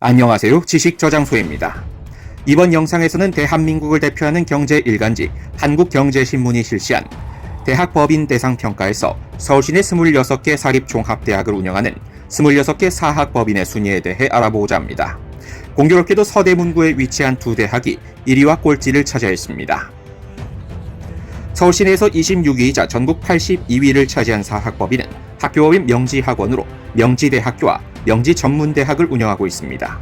안녕하세요. 지식 저장소입니다. 이번 영상에서는 대한민국을 대표하는 경제 일간지 한국경제신문이 실시한 대학법인 대상 평가에서 서울시내 26개 사립종합대학을 운영하는 26개 사학법인의 순위에 대해 알아보고자 합니다. 공교롭게도 서대문구에 위치한 두 대학이 1위와 꼴찌를 차지했습니다. 서울시 내에서 26위이자 전국 82위를 차지한 사학법인은 학교법인 명지학원으로 명지대학교와 명지 전문대학을 운영하고 있습니다.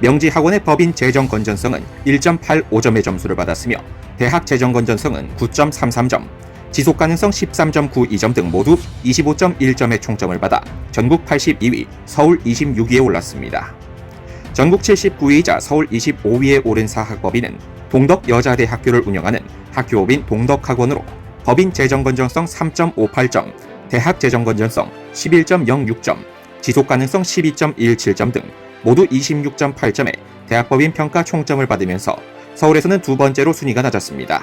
명지 학원의 법인 재정 건전성은 1.85점의 점수를 받았으며 대학 재정 건전성은 9.33점, 지속 가능성 13.92점 등 모두 25.1점의 총점을 받아 전국 82위, 서울 26위에 올랐습니다. 전국 79위이자 서울 25위에 오른 사학법인은 동덕 여자대학교를 운영하는 학교법인 동덕학원으로 법인 재정건전성 3.58점, 대학 재정건전성 11.06점, 지속 가능성 12.17점 등 모두 26.8점의 대학법인 평가 총점을 받으면서 서울에서는 두 번째로 순위가 낮았습니다.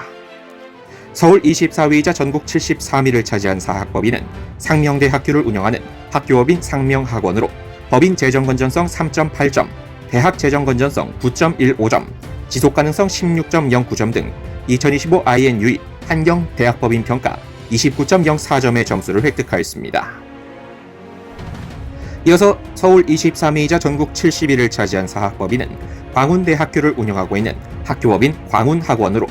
서울 24위이자 전국 73위를 차지한 사학법인은 상명대 학교를 운영하는 학교법인 상명학원으로 법인 재정건전성 3.8점, 대학 재정건전성 9.15점, 지속가능성 16.09점 등 2025 INUE 한경 대학법인 평가 29.04점의 점수를 획득하였습니다. 이어서 서울 23위이자 전국 70위를 차지한 사학법인은 광운대학교를 운영하고 있는 학교법인 광운학원으로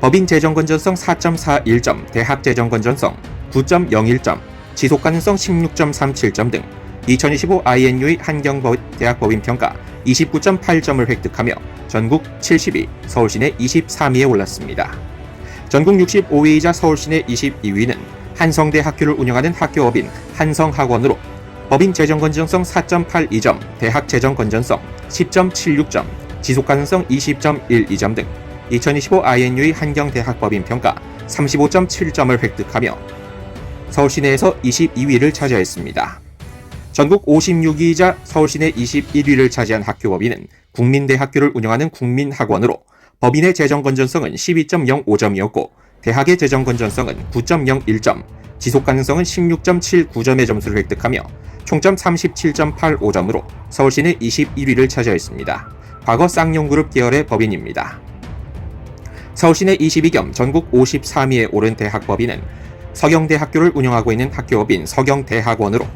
법인 재정건전성 4.41점, 대학 재정건전성 9.01점, 지속가능성 16.37점 등 2025 INUE 한경대학법인 평가 29.8점을 획득하며 전국 70위, 서울시내 23위에 올랐습니다. 전국 65위이자 서울시내 22위는 한성대 학교를 운영하는 학교법인 한성학원으로 법인 재정건전성 4.82점, 대학 재정건전성 10.76점, 지속가능성 20.12점 등 2025 INUE 한경대학법인 평가 35.7점을 획득하며 서울 시 내에서 22위를 차지했습니다. 전국 56위이자 서울 시내 21위를 차지한 학교법인은 국민대학교를 운영하는 국민학원으로 법인의 재정 건전성은 12.05점이었고 대학의 재정 건전성은 9.01점, 지속 가능성은 16.79점의 점수를 획득하며 총점 37.85점으로 서울시내 21위를 차지했습니다. 과거 쌍용그룹 계열의 법인입니다. 서울시내 22 겸 전국 53위에 오른 대학법인은 서경대학교를 운영하고 있는 학교법인 서경대학원으로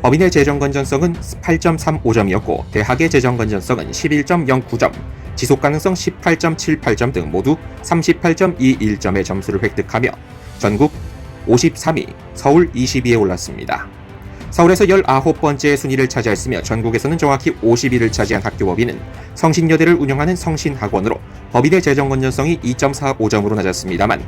법인의 재정 건전성은 8.35점이었고 대학의 재정 건전성은 11.09점, 지속 가능성 18.78점 등 모두 38.21점의 점수를 획득하며 전국 53위, 서울 20위에 올랐습니다. 서울에서 19번째 순위를 차지했으며 전국에서는 정확히 50위를 차지한 학교 법인은 성신여대를 운영하는 성신학원으로 법인의 재정건전성이 2.45점으로 낮았습니다만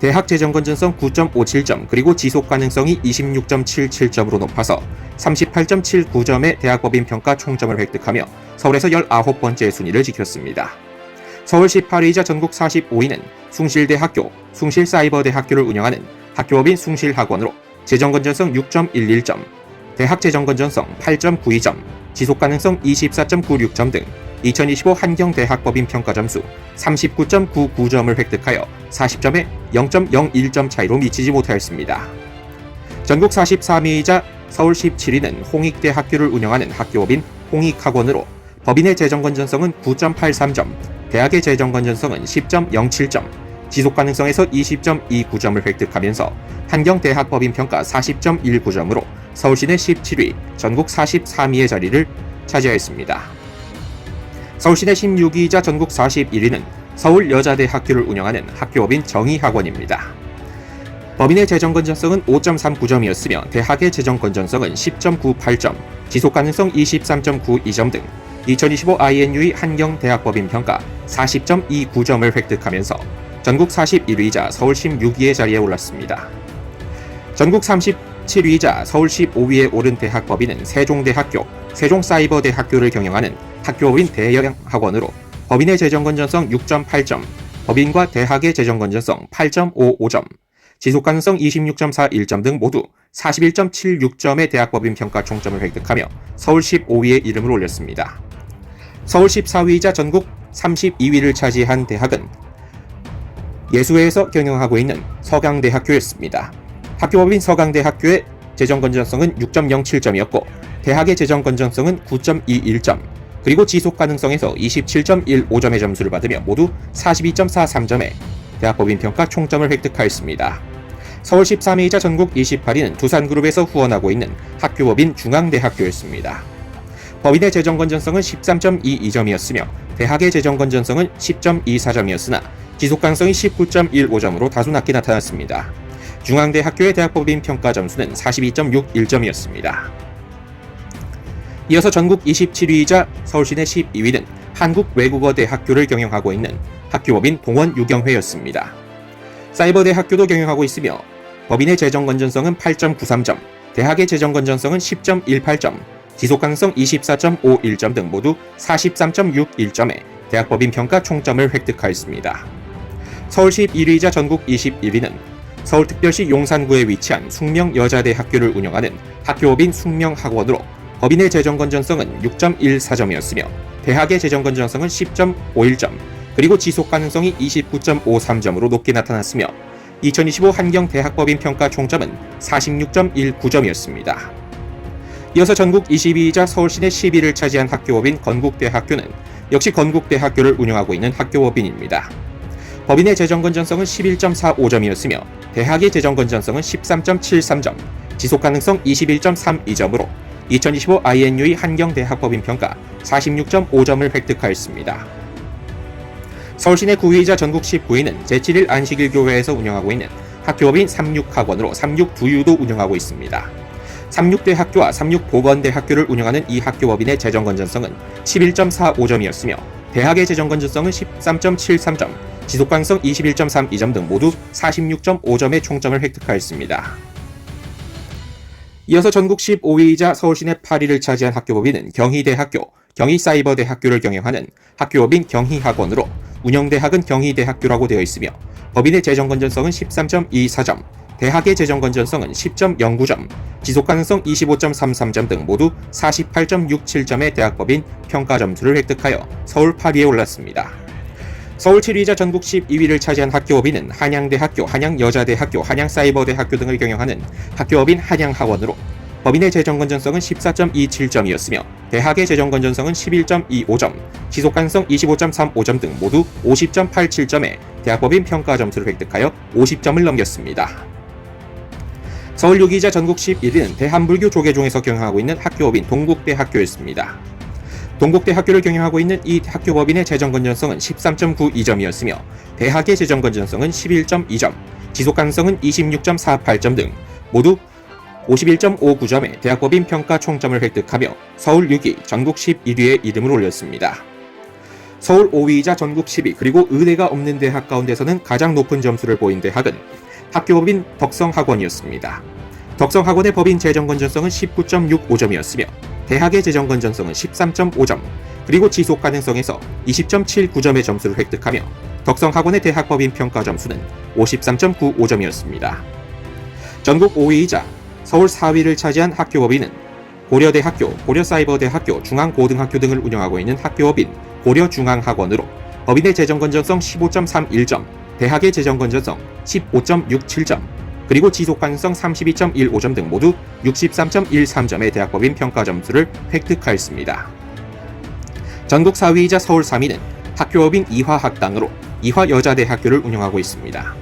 대학 재정건전성 9.57점 그리고 지속가능성이 26.77점으로 높아서 38.79점의 대학법인 평가 총점을 획득하며 서울에서 19번째 순위를 지켰습니다. 서울 18위이자 전국 45위는 숭실대학교, 숭실사이버대학교를 운영하는 학교법인 숭실학원으로 재정건전성 6.11점, 대학 재정건전성 8.92점, 지속가능성 24.96점 등 2025 한경대학법인 평가점수 39.99점을 획득하여 40점에 0.01점 차이로 미치지 못하였습니다. 전국 43위이자 서울 17위는 홍익대학교를 운영하는 학교법인 홍익학원으로 법인의 재정건전성은 9.83점, 대학의 재정건전성은 10.07점, 지속가능성에서 20.29점을 획득하면서 한경대학법인 평가 40.19점으로 서울시내 17위, 전국 43위의 자리를 차지하였습니다. 서울시내 16위이자 전국 41위는 서울여자대학교를 운영하는 학교법인 정의학원입니다. 법인의 재정건전성은 5.39점이었으며 대학의 재정건전성은 10.98점, 지속가능성 23.92점 등 2025 INUE 한경대학법인 평가 40.29점을 획득하면서 전국 41위이자 서울 16위의 자리에 올랐습니다. 전국 37위이자 서울 15위에 오른 대학법인은 세종대학교, 세종사이버대학교를 경영하는 학교법인 대영학원으로 법인의 재정건전성 6.8점, 법인과 대학의 재정건전성 8.55점, 지속가능성 26.41점 등 모두 41.76점의 대학법인 평가 총점을 획득하며 서울 15위에 이름을 올렸습니다. 서울 14위이자 전국 32위를 차지한 대학은 예수회에서 경영하고 있는 서강대학교였습니다. 학교법인 서강대학교의 재정 건전성은 6.07점이었고 대학의 재정 건전성은 9.21점, 그리고 지속 가능성에서 27.15점의 점수를 받으며 모두 42.43점의 대학법인 평가 총점을 획득하였습니다. 서울 13위이자 전국 28위는 두산그룹에서 후원하고 있는 학교법인 중앙대학교였습니다. 법인의 재정 건전성은 13.22점이었으며 대학의 재정 건전성은 10.24점이었으나 지속 가능성이 19.15점으로 다소 낮게 나타났습니다. 중앙대 학교의 대학법인 평가 점수는 42.61점이었습니다. 이어서 전국 27위이자 서울시내 12위는 한국외국어대 학교를 경영하고 있는 학교법인 동원유경회였습니다. 사이버대 학교도 경영하고 있으며 법인의 재정 건전성은 8.93점, 대학의 재정 건전성은 10.18점, 지속 가능성 24.51점 등 모두 43.61점의 대학법인 평가 총점을 획득하였습니다. 서울시 1위이자 전국 21위는 서울특별시 용산구에 위치한 숙명여자대 학교를 운영하는 학교법인 숙명학원으로 법인의 재정 건전성은 6.14점이었으며 대학의 재정 건전성은 10.51점, 그리고 지속 가능성이 29.53점으로 높게 나타났으며 2025 한경 대학법인 평가 총점은 46.19점이었습니다. 이어서 전국 22위이자 서울시내 10위를 차지한 학교법인 건국대학교는 역시 건국대학교를 운영하고 있는 학교법인입니다. 법인의 재정 건전성은 11.45점이었으며 대학의 재정 건전성은 13.73점, 지속 가능성 21.32점으로 2025 INUE 한경대학법인 평가 46.5점을 획득하였습니다. 서울시내 9위이자 전국 19위는 제7일 안식일 교회에서 운영하고 있는 학교법인 36학원으로 36두유도 운영하고 있습니다. 36대학교와 36보건대학교를 운영하는 이 학교법인의 재정 건전성은 11.45점이었으며 대학의 재정 건전성은 13.73점, 지속 가능성 21.32점 등 모두 46.5점의 총점을 획득하였습니다. 이어서 전국 15위이자 서울시내 8위를 차지한 학교법인은 경희대학교, 경희사이버대학교를 경영하는 학교법인 경희학원으로 운영대학은 경희대학교라고 되어 있으며 법인의 재정 건전성은 13.24점, 대학의 재정 건전성은 10.09점, 지속 가능성 25.33점 등 모두 48.67점의 대학법인 평가 점수를 획득하여 서울 8위에 올랐습니다. 서울 7위자 전국 12위를 차지한 학교법인은 한양대학교, 한양여자대학교, 한양사이버대학교 등을 경영하는 학교법인 한양학원으로 법인의 재정 건전성은 14.27점이었으며 대학의 재정 건전성은 11.25점, 지속 가능성 25.35점 등 모두 50.87점의 대학법인 평가 점수를 획득하여 50점을 넘겼습니다. 서울 6위자 전국 11위는 대한불교 조계종에서 경영하고 있는 학교법인 동국대학교였습니다. 동국대학교를 경영하고 있는 이 학교법인의 재정 건전성은 13.92점이었으며 대학의 재정 건전성은 11.2점, 지속 가능성은 26.48점 등 모두 51.59점의 대학법인 평가 총점을 획득하며 서울 6위, 전국 11위에 이름을 올렸습니다. 서울 5위이자 전국 10위 그리고 의대가 없는 대학 가운데서는 가장 높은 점수를 보인 대학은 학교법인 덕성학원이었습니다. 덕성학원의 법인 재정 건전성은 19.65점이었으며 대학의 재정 건전성은 13.5점, 그리고 지속 가능성에서 20.79점의 점수를 획득하며 덕성학원의 대학법인 평가 점수는 53.95점이었습니다. 전국 5위이자 서울 4위를 차지한 학교법인은 고려대학교, 고려사이버대학교, 중앙고등학교 등을 운영하고 있는 학교법인 고려중앙학원으로 법인의 재정 건전성 15.31점, 대학의 재정 건전성 15.67점, 그리고 지속 가능성 32.15점 등 모두 63.13점의 대학법인 평가 점수를 획득하였습니다. 전국 4위이자 서울 3위는 학교법인 이화학당으로 이화여자대학교를 운영하고 있습니다.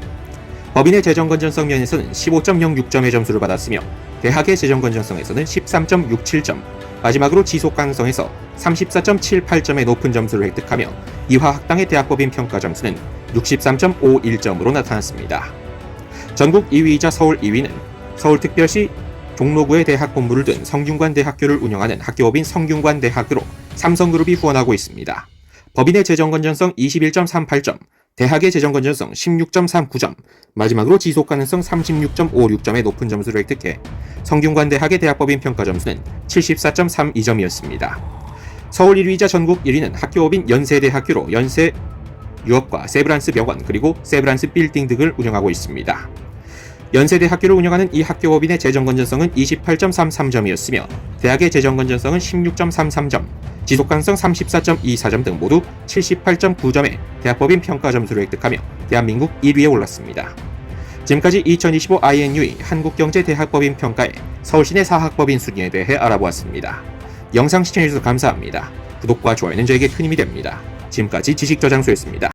법인의 재정 건전성 면에서는 15.06점의 점수를 받았으며 대학의 재정 건전성에서는 13.67점, 마지막으로 지속 가능성에서 34.78점의 높은 점수를 획득하며 이화 학당의 대학법인 평가 점수는 63.51점으로 나타났습니다. 전국 2위이자 서울 2위는 서울특별시 종로구의 대학 본부를 둔 성균관대학교를 운영하는 학교법인 성균관대학으로 삼성그룹이 후원하고 있습니다. 법인의 재정 건전성 21.38점, 대학의 재정 건전성 16.39점, 마지막으로 지속 가능성 36.56점의 높은 점수를 획득해 성균관 대학의 대학법인 평가 점수는 74.32점이었습니다. 서울 1위이자 전국 1위는 학교법인 연세대학교로 연세 유업과 세브란스 병원 그리고 세브란스 빌딩 등을 운영하고 있습니다. 연세대 학교를 운영하는 이 학교법인의 재정 건전성은 28.33점이었으며 대학의 재정 건전성은 16.33점, 지속 가능성 34.24점 등 모두 78.9점의 대학법인 평가 점수를 획득하며 대한민국 1위에 올랐습니다. 지금까지 2025 INUE 한국경제대학법인 평가의 서울시내 사학법인 순위에 대해 알아보았습니다. 영상 시청해주셔서 감사합니다. 구독과 좋아요는 저에게 큰 힘이 됩니다. 지금까지 지식저장소였습니다.